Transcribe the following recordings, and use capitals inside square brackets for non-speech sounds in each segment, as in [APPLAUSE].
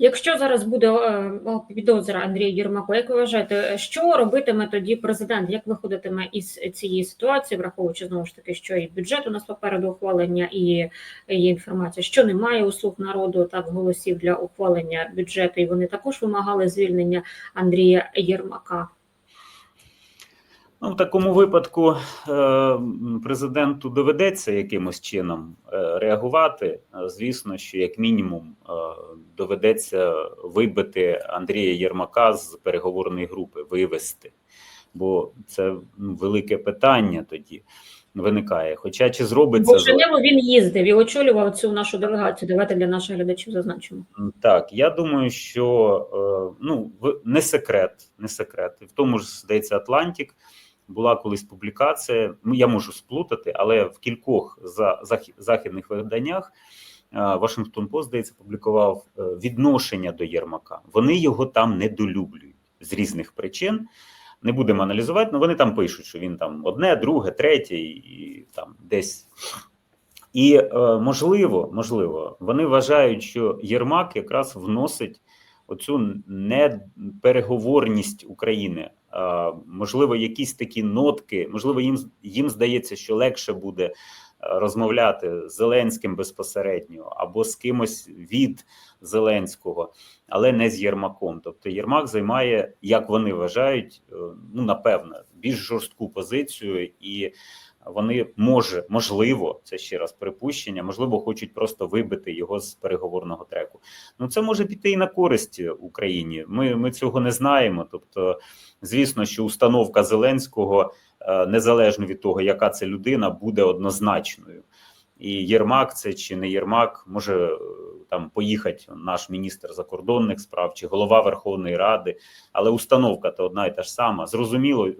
Якщо зараз буде е, підозра Андрія Єрмаку, як ви вважаєте, що робитиме тоді президент? Як виходитиме із цієї ситуації, враховуючи знову ж таки, що і бюджет у нас попереду ухвалення, і є інформація, що немає у слуг народу так голосів для ухвалення бюджету, і вони також вимагали звільнення Андрія Єрмака. Ну, в такому випадку е, президенту доведеться якимось чином е, реагувати. Е, Звісно, що як мінімум доведеться вибити Андрія Єрмака з переговорної групи, вивести, бо це ну, велике питання тоді виникає. Хоча чи зробить Бо Женеву він їздив і очолював цю нашу делегацію. Давайте для наших глядачів зазначимо. Так, я думаю, що ну не секрет, не секрет. В тому ж здається, Атлантик була колись публікація. Ну я можу сплутати, але в кількох за західних виданнях Вашингтон Пост здається публікував е, відношення до Єрмака. Вони його там недолюблюють з різних причин. Не будемо аналізувати, але вони там пишуть, що він там одне, друге, третє, і, і там десь і е, можливо, можливо, вони вважають, що Єрмак якраз вносить оцю непереговорність України. Можливо, якісь такі нотки, можливо, їм їм здається, що легше буде е, розмовляти з Зеленським безпосередньо або з кимось від Зеленського, але не з Єрмаком. Тобто Єрмак займає, як вони вважають, е, ну напевно, більш жорстку позицію і вони може, можливо, це ще раз припущення, можливо, хочуть просто вибити його з переговорного треку. Ну це може піти і на користь Україні. Ми, ми цього не знаємо. Тобто, звісно, що установка Зеленського, е, незалежно від того, яка це людина, буде однозначною. І Єрмак, це чи не Єрмак, може е, там поїхати наш міністр закордонних справ чи голова Верховної Ради, але установка то одна і та ж сама. Зрозуміло,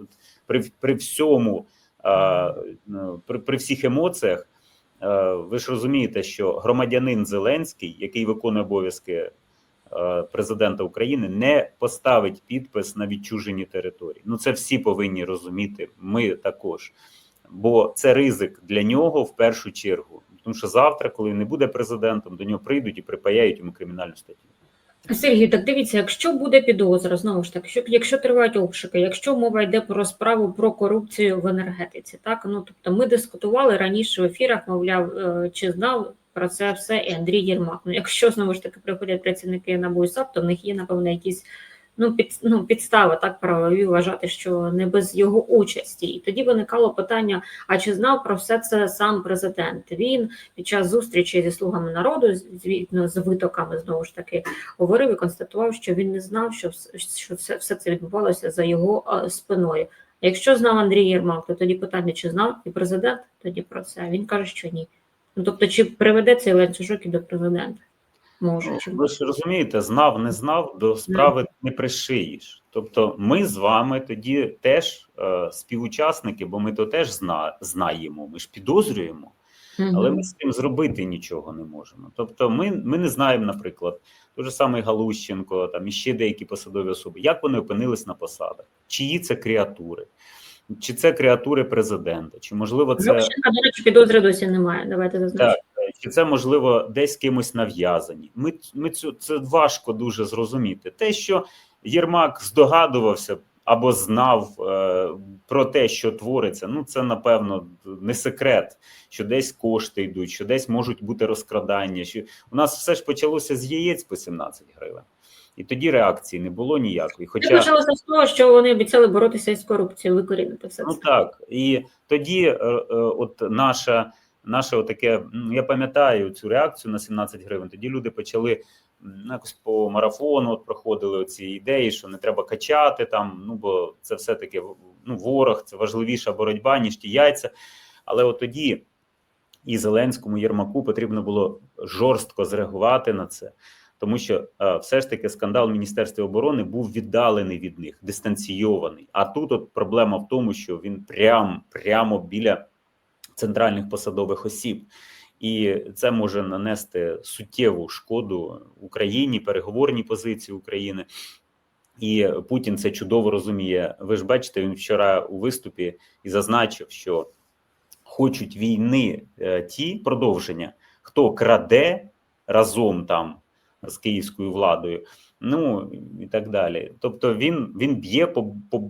при, при всьому. Е, ну, при, при всіх емоціях, е, ви ж розумієте, що громадянин Зеленський, який виконує обов'язки е, президента України, не поставить підпис на відчужені території. Ну це всі повинні розуміти. Ми також, бо це ризик для нього в першу чергу. Тому що завтра, коли він не буде президентом, до нього прийдуть і припаяють йому кримінальну статтю. Сергій, так дивіться, якщо буде підозра, знову ж таки, якщо, тривають обшуки, якщо мова йде про справу про корупцію в енергетиці, так ну тобто ми дискутували раніше в ефірах, мовляв, е, чи знав про це все і Андрій Єрмак. Ну, якщо знову ж таки приходять працівники НАБУ і САП, то в них є напевно якісь ну, під, ну, підстави так правові вважати, що не без його участі. І тоді виникало питання: а чи знав про все це сам президент? Він під час зустрічі зі слугами народу, звітно з витоками знову ж таки говорив і констатував, що він не знав, що, що все, все це відбувалося за його е, спиною. Якщо знав Андрій Єрмак, то тоді питання, чи знав і президент тоді про це? Він каже, що ні. Ну тобто, чи приведе цей ланцюжок і до президента? Може, Ви ж розумієте, знав, не знав, до справи не пришиєш. Тобто, ми з вами тоді теж е, співучасники, бо ми то теж зна, знаємо, ми ж підозрюємо, але ми з цим зробити нічого не можемо. Тобто, ми, ми не знаємо, наприклад, той же самий Галущенко, там і ще деякі посадові особи, як вони опинились на посадах, чиї це креатури, чи це креатури президента, чи можливо це. Лущенка, до речі, підозри досі немає. Давайте зазначимо. Так, чи це можливо десь кимось нав'язані? Ми, ми цю це важко дуже зрозуміти. Те, що Єрмак здогадувався або знав е, про те, що твориться, ну це напевно не секрет, що десь кошти йдуть, що десь можуть бути розкрадання. Що у нас все ж почалося з яєць по 17 гривень, і тоді реакції не було ніякої. Це Хоча почалося з того, що вони обіцяли боротися із корупцією, викорінити все Ну так, і тоді, е, е, от наша, наше отаке, я пам'ятаю цю реакцію на 17 гривень. Тоді люди почали ну, якось по марафону от проходили ці ідеї, що не треба качати там. Ну бо це все таки ну, ворог, це важливіша боротьба, ніж ті яйця. Але от тоді і Зеленському Єрмаку потрібно було жорстко зреагувати на це. Тому що е, все ж таки скандал в Міністерстві оборони був віддалений від них, дистанційований. А тут от проблема в тому, що він прям прямо біля центральних посадових осіб, і це може нанести суттєву шкоду Україні, переговорній позиції України. І Путін це чудово розуміє. Ви ж бачите, він вчора у виступі і зазначив, що хочуть війни е, ті продовження, хто краде разом там з київською владою. Ну і так далі. Тобто він, він б'є по, по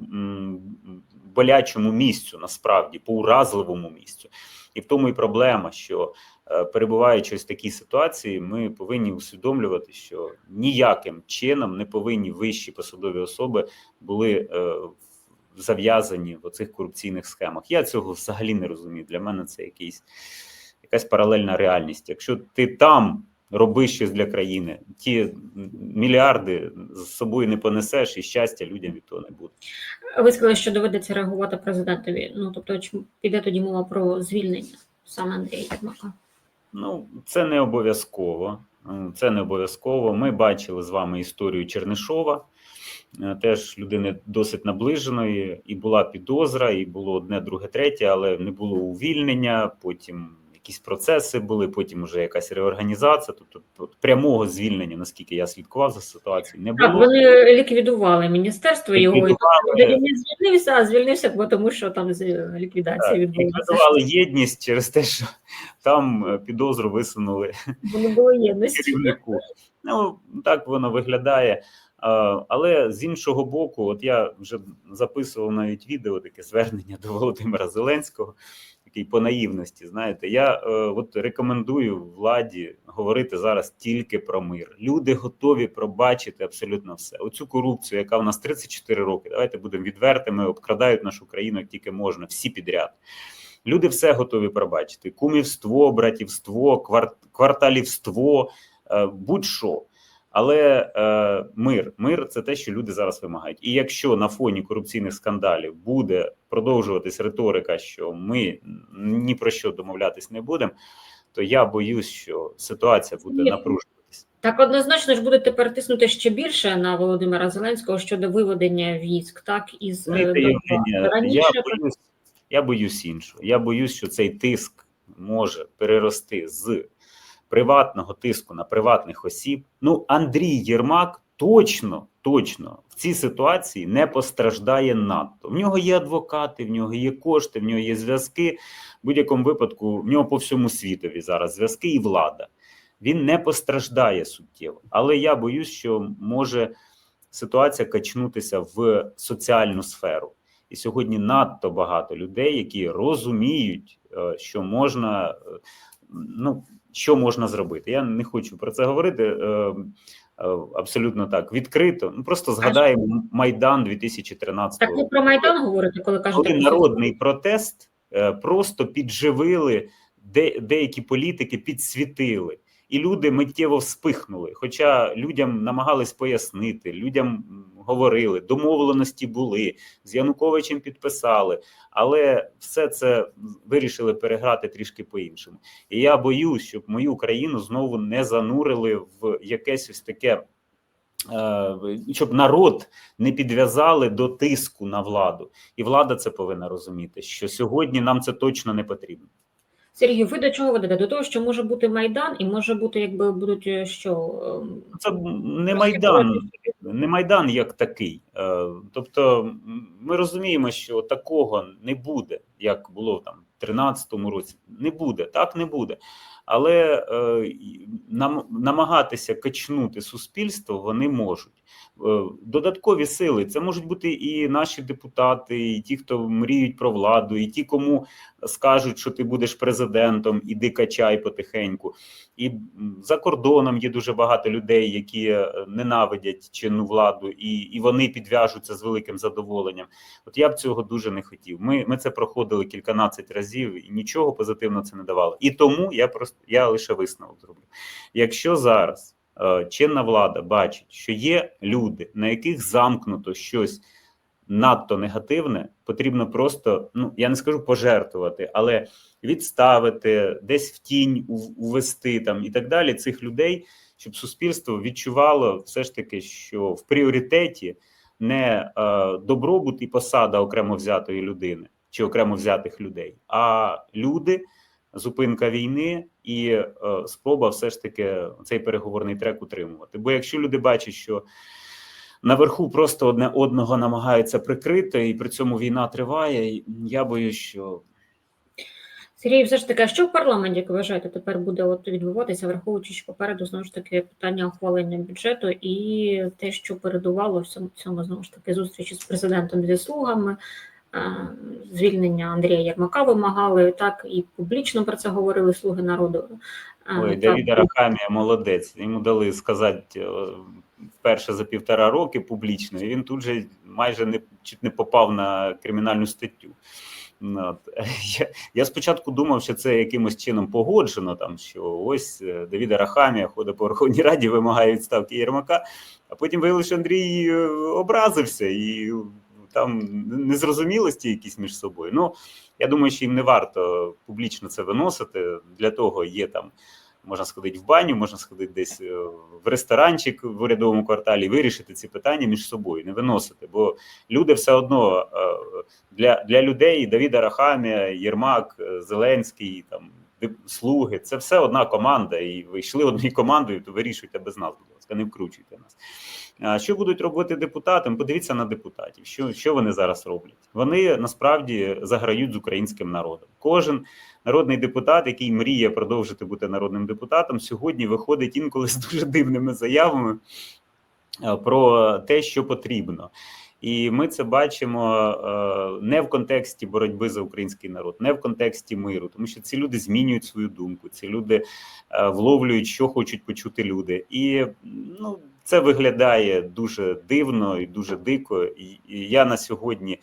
болячому місцю, насправді, по уразливому місцю. І в тому і проблема, що е, перебуваючи в такій ситуації, ми повинні усвідомлювати, що ніяким чином не повинні вищі посадові особи були е, зав'язані в оцих корупційних схемах. Я цього взагалі не розумію. Для мене це якийсь якась паралельна реальність. Якщо ти там робиш щось для країни, ті мільярди з собою не понесеш, і щастя людям від того не буде. Ви сказали, що доведеться реагувати президентові. Ну тобто, піде тоді мова про звільнення саме Андрія Єрмака? Ну, це не обов'язково. Е, Це не обов'язково. Ми бачили з вами історію Чернишова, е, теж людини досить наближеної, і була підозра, і було одне, друге, третє, але не було увільнення. Потім якісь процеси були, потім вже якась реорганізація. Тобто прямого звільнення, наскільки я слідкував за ситуацією, не Так, вони ліквідували міністерство його і не звільнився, а звільнився, бо тому що там з- ліквідація Так, відбулася. ліквідували єдність через те, що там е, підозру висунули Бо було єдності. керівнику. Ну так воно виглядає. Але з іншого боку, от я вже записував навіть відео, таке звернення до Володимира Зеленського, такий по наївності. Знаєте, я е, от рекомендую владі говорити зараз тільки про мир. Люди готові пробачити абсолютно все. Оцю корупцію, яка в нас 34 роки. Давайте будемо відвертими, обкрадають нашу країну як тільки можна, всі підряд. Люди все готові пробачити: кумівство, братівство, квар- кварталівство, е, будь-що. Але е, мир, мир це те, що люди зараз вимагають. І якщо на фоні корупційних скандалів буде продовжуватись риторика, що ми ні про що домовлятись не будемо, то я боюсь, що ситуація буде напружуватись. Так однозначно ж будете перетиснути ще більше на Володимира Зеленського щодо виведення військ, так із е, Знаєте, Донбасу. Євгенія, раніше. я боюсь, я боюсь іншого. Я боюсь, що цей тиск може перерости з приватного тиску на приватних осіб. Ну, Андрій Єрмак точно, точно в цій ситуації не постраждає надто. В нього є адвокати, в нього є кошти, в нього є зв'язки. В будь-якому випадку в нього по всьому світові зараз зв'язки і влада. Він не постраждає суттєво. Але я боюсь, що може ситуація качнутися в соціальну сферу. І сьогодні надто багато людей, які розуміють, е, що можна, е, ну що можна зробити. Я не хочу про це говорити е, е, абсолютно так відкрито. Ну просто згадаємо майдан 2013 Так ви року про Майдан говорите, коли кажете коли народний протест е, просто підживили, де деякі політики підсвітили, і люди миттєво вспихнули. Хоча людям намагались пояснити, людям говорили, домовленості були з Януковичем підписали, але все це вирішили переграти трішки по-іншому. І я боюсь, щоб мою країну знову не занурили в якесь ось таке. е, Щоб народ не підв'язали до тиску на владу, і влада це повинна розуміти, що сьогодні нам це точно не потрібно. Сергій, ви до чого ведете? До того, що може бути Майдан, і може бути, якби будуть е, що ем, Це не майдан, не майдан як такий. Е, Тобто, ми розуміємо, що такого не буде, як було там в 13-му році. Не буде, так не буде. Але е, нам намагатися качнути суспільство вони можуть. Е, Додаткові сили це можуть бути і наші депутати, і ті, хто мріють про владу, і ті, кому скажуть, що ти будеш президентом, іди качай потихеньку. І за кордоном є дуже багато людей, які е, ненавидять чинну владу, і, і вони підв'яжуться з великим задоволенням. От я б цього дуже не хотів. Ми, ми це проходили кільканадцять разів, і нічого позитивного це не давало. І тому я просто я лише висновок зроблю. Якщо зараз чинна влада бачить, що є люди, на яких замкнуто щось надто негативне, потрібно просто, ну я не скажу пожертвувати, але відставити, десь в тінь ув- увести там і так далі цих людей, щоб суспільство відчувало все ж таки, що в пріоритеті не е, добробут і посада окремо взятої людини чи окремо взятих людей, а люди, зупинка війни і е, спроба все ж таки цей переговорний трек утримувати. Бо якщо люди бачать, що наверху просто одне одного намагаються прикрити, і при цьому війна триває, я боюсь, що Сергій, все ж таки, а що в парламенті, як вважаєте, тепер буде от відбуватися, враховуючи, що попереду знову ж таки питання ухвалення бюджету і те, що передувало всьому цьому знову ж таки зустрічі з президентом зі слугами, звільнення Андрія Єрмака вимагали, так і публічно про це говорили слуги народу. Е, Ой, так. Давіда Рахамія молодець. Йому дали сказати е, вперше за півтора роки публічно, і він тут же майже не чуть не попав на кримінальну статтю. Ну, от. [LAUGHS] Я, я спочатку думав, що це якимось чином погоджено, там що ось е, Давіда Рахамія ходить по Верховній Раді, вимагає відставки Єрмака, а потім виявилося, що Андрій е, образився і там незрозумілості якісь між собою. Ну, я думаю, що їм не варто публічно це виносити. Для того є там, можна сходити в баню, можна сходити десь е, в ресторанчик в урядовому кварталі, вирішити ці питання між собою, не виносити. Бо люди все одно е, для, для людей Давіда Рахамія, Єрмак, е, Зеленський, там слуги, це все одна команда. І ви йшли однією командою, то вирішуйте без нас, будь ласка, не вкручуйте нас. А що будуть робити депутати? Подивіться на депутатів. Що, що вони зараз роблять? Вони насправді заграють з українським народом. Кожен народний депутат, який мріє продовжити бути народним депутатом, сьогодні виходить інколи з дуже дивними заявами про те, що потрібно. І ми це бачимо е, не в контексті боротьби за український народ, не в контексті миру, тому що ці люди змінюють свою думку, ці люди е, вловлюють, що хочуть почути люди, і ну це виглядає дуже дивно і дуже дико. І, я на сьогодні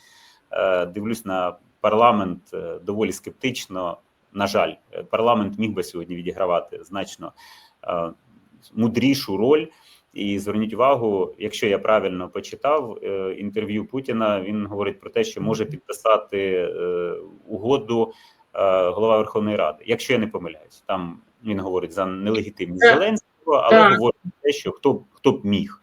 е, дивлюсь на парламент доволі скептично. На жаль, парламент міг би сьогодні відігравати значно мудрішу роль. І зверніть увагу, якщо я правильно почитав е, інтерв'ю Путіна, він говорить про те, що може підписати е, угоду е, голова Верховної Ради, якщо я не помиляюсь. Там він говорить за нелегітимність. Зеленського, але Так. говорить про те, що хто, хто б міг.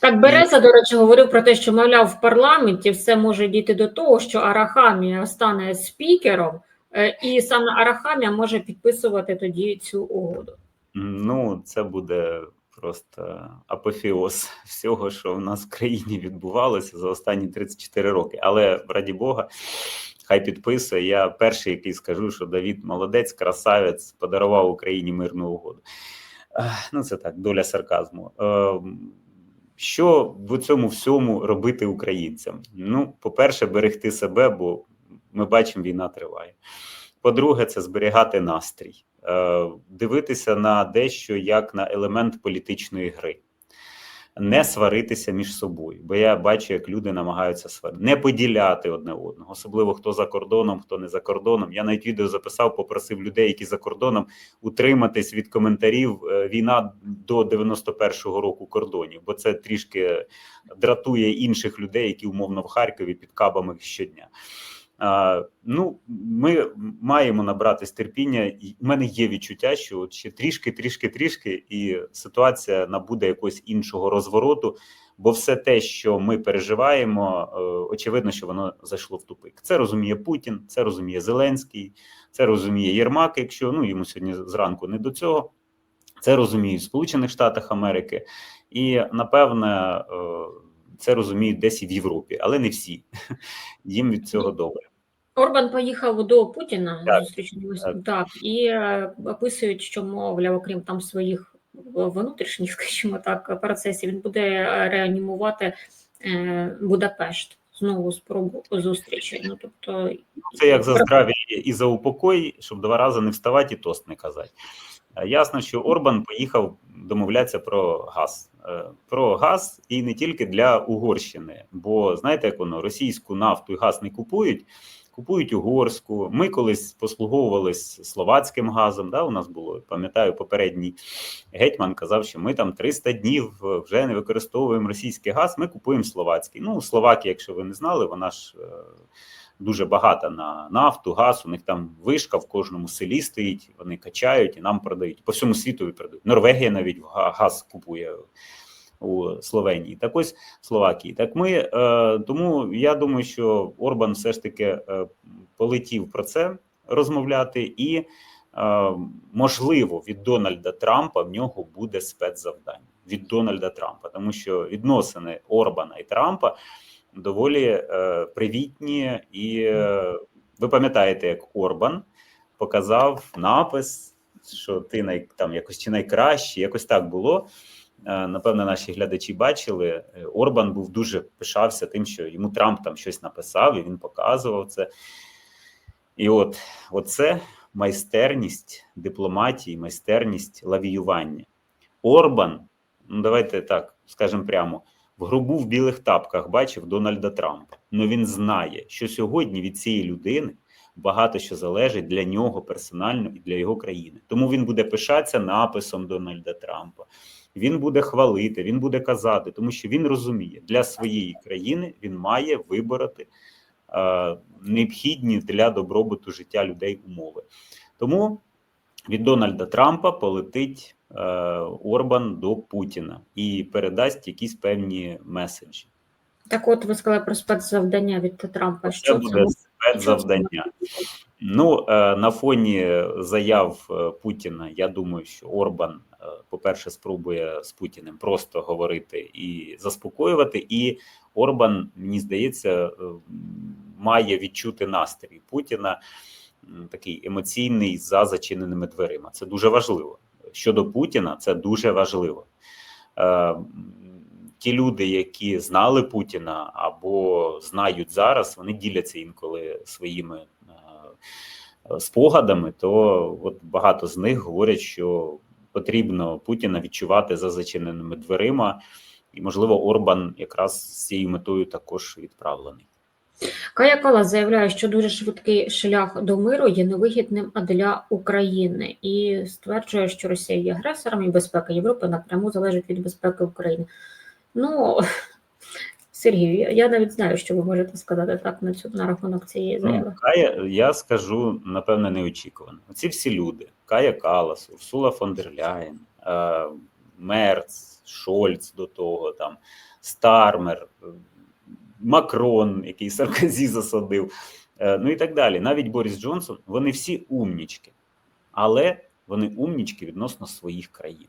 Так, Береза, до речі, говорив про те, що, мовляв, в парламенті все може дійти до того, що Арахамія стане спікером, і саме Арахамія може підписувати тоді цю угоду. Ну, це буде просто апофеоз [LAUGHS] всього, що в нас в країні відбувалося за останні 34 роки. Але раді Бога, хай підписує. Я перший, який скажу, що Давід молодець, красавець, подарував Україні мирну угоду. Ну, це так, доля сарказму. Ем, Що в цьому всьому робити українцям? Ну, по-перше, берегти себе, бо ми бачимо, війна триває. По-друге, це зберігати настрій, е, дивитися на дещо як на елемент політичної гри, не сваритися між собою. Бо я бачу, як люди намагаються сварити, не поділяти одне одного, особливо хто за кордоном, хто не за кордоном. Я навіть відео записав, попросив людей, які за кордоном, утриматись від коментарів е, війна до 91-го року кордонів, бо це трішки дратує інших людей, які умовно в Харкові під кабами щодня. Ну, ми маємо набратись терпіння, в мене є відчуття, що от ще трішки, трішки, трішки, і ситуація набуде якогось іншого розвороту. Бо все те, що ми переживаємо, е, очевидно, що воно зайшло в тупик. Це розуміє Путін, це розуміє Зеленський, це розуміє Єрмак, якщо ну йому сьогодні зранку не до цього. Це розуміють в Сполучених Штатах Америки, і напевне е, це розуміють десь і в Європі, але не всі. Їм від цього добре. Орбан поїхав до Путіна Так, так. так, і е, описують, що мовляв, окрім там своїх внутрішніх, [LAUGHS] скажімо так, процесів, він буде е, реанімувати е, Будапешт. Знову спробу зустрічі. Ну тобто Це як за здрав'я і за упокой, щоб два рази не вставати і тост не казати. Е, Ясно, що Орбан поїхав домовлятися про газ. Е, Про газ і не тільки для Угорщини, бо знаєте, як воно російську нафту і газ не купують, купують угорську. Ми колись послуговувались словацьким газом. Да, у нас було, пам'ятаю, попередній гетьман казав, що ми там 300 днів е, вже не використовуємо російський газ, ми купуємо словацький. Ну, Словакія, якщо ви не знали, вона ж. Дуже багата на нафту, газ. У них там вишка в кожному селі стоїть. Вони качають і нам продають. По всьому світу продають. Норвегія навіть га- газ купує у Словенії. Так ось Словакії. Так ми е, тому я думаю, що Орбан все ж таки е, полетів про це розмовляти, і е, можливо від Дональда Трампа в нього буде спецзавдання від Дональда Трампа, тому що відносини Орбана і Трампа доволі е, привітні, і е, ви пам'ятаєте, як Орбан показав напис, що ти най, там якось чи найкращий, якось так було. Е, Напевно, наші глядачі бачили. Орбан був дуже пишався тим, що йому Трамп там щось написав, і він показував це. І от оце майстерність дипломатії, майстерність лавіювання. Орбан, ну давайте так скажемо прямо, в грубу в білих тапках бачив Дональда Трампа. Ну він знає, що сьогодні від цієї людини багато що залежить для нього персонально і для його країни. Тому він буде пишатися написом Дональда Трампа. Він буде хвалити, він буде казати, тому що він розуміє, для своєї країни він має вибороти е, необхідні для добробуту життя людей умови. Тому від Дональда Трампа полетить Орбан до Путіна і передасть якісь певні меседжі. Так, от ви сказали про спецзавдання від Трампа. Це Що це буде спецзавдання. Ну, е, на фоні заяв е, Путіна, я думаю, що Орбан, е, по-перше, спробує з Путіним просто говорити і заспокоювати. І Орбан, мені здається, е, має відчути настрій Путіна такий емоційний за зачиненими дверима. Це дуже важливо. Щодо Путіна, це дуже важливо. Е, Ті люди, які знали Путіна або знають зараз, вони діляться інколи своїми е, спогадами. То от багато з них говорять, що потрібно Путіна відчувати за зачиненими дверима, і можливо, Орбан якраз з цією метою також відправлений. Кая Калас заявляє, що дуже швидкий шлях до миру є невигідним для України і стверджує, що Росія є агресором і безпека Європи напряму залежить від безпеки України. Ну, [LAUGHS] Сергій, я- навіть знаю, що ви можете сказати так на цю на рахунок цієї Ну, заяви. Кая, я скажу, напевне, неочікувано. Ці всі люди: Кая Калас, Урсула фон дер Ляєн, е, Мерц, Шольц до того, там, Стармер, Макрон, який Саркозі засадив, е, ну і так далі. Навіть Борис Джонсон, вони всі умнічки, але вони умнічки відносно своїх країн.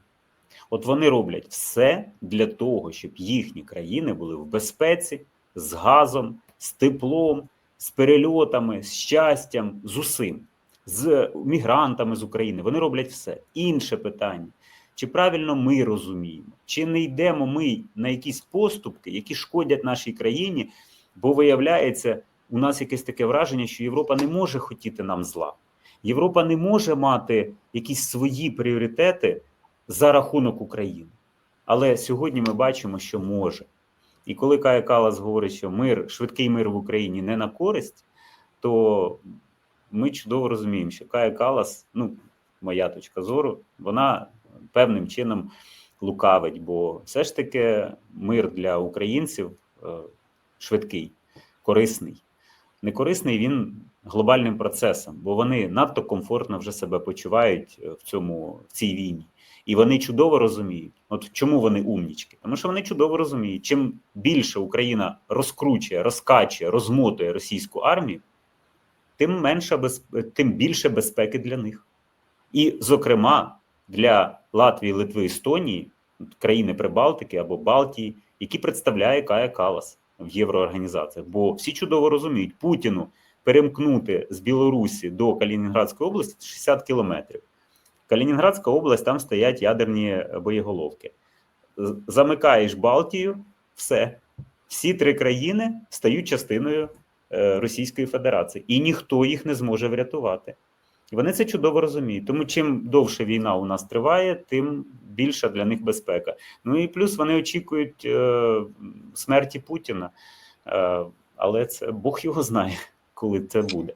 От вони роблять все для того, щоб їхні країни були в безпеці, з газом, з теплом, з перельотами, з щастям, з усім, з мігрантами з України. Вони роблять все. Інше питання: чи правильно ми розуміємо, чи не йдемо ми на якісь поступки, які шкодять нашій країні, бо виявляється, у нас якесь таке враження, що Європа не може хотіти нам зла. Європа не може мати якісь свої пріоритети за рахунок України. Але сьогодні ми бачимо, що може. І коли Кая Калас говорить, що мир, швидкий мир в Україні не на користь, то ми чудово розуміємо, що Кая Калас, ну, моя точка зору, вона певним чином лукавить, бо все ж таки мир для українців е, швидкий, корисний. Не корисний він глобальним процесом, бо вони надто комфортно вже себе почувають е, в цьому в цій війні. І вони чудово розуміють, от чому вони умнічки? Тому що вони чудово розуміють, чим більше Україна розкручує, розкачує, розмотує російську армію, тим менше тим більше безпеки для них. І, зокрема, для Латвії, Литви, Естонії, країни Прибалтики або Балтії, які представляє Кая Калас в євроорганізаціях. Бо всі чудово розуміють, Путіну перемкнути з Білорусі до Калінінградської області 60 кілометрів. Калінінградська область, там стоять ядерні боєголовки. Замикаєш Балтію, все. Всі три країни стають частиною е, Російської Федерації, і ніхто їх не зможе врятувати. І вони це чудово розуміють. Тому чим довше війна у нас триває, тим більша для них безпека. Ну і плюс вони очікують е, смерті Путіна, е, але це Бог його знає, коли це буде.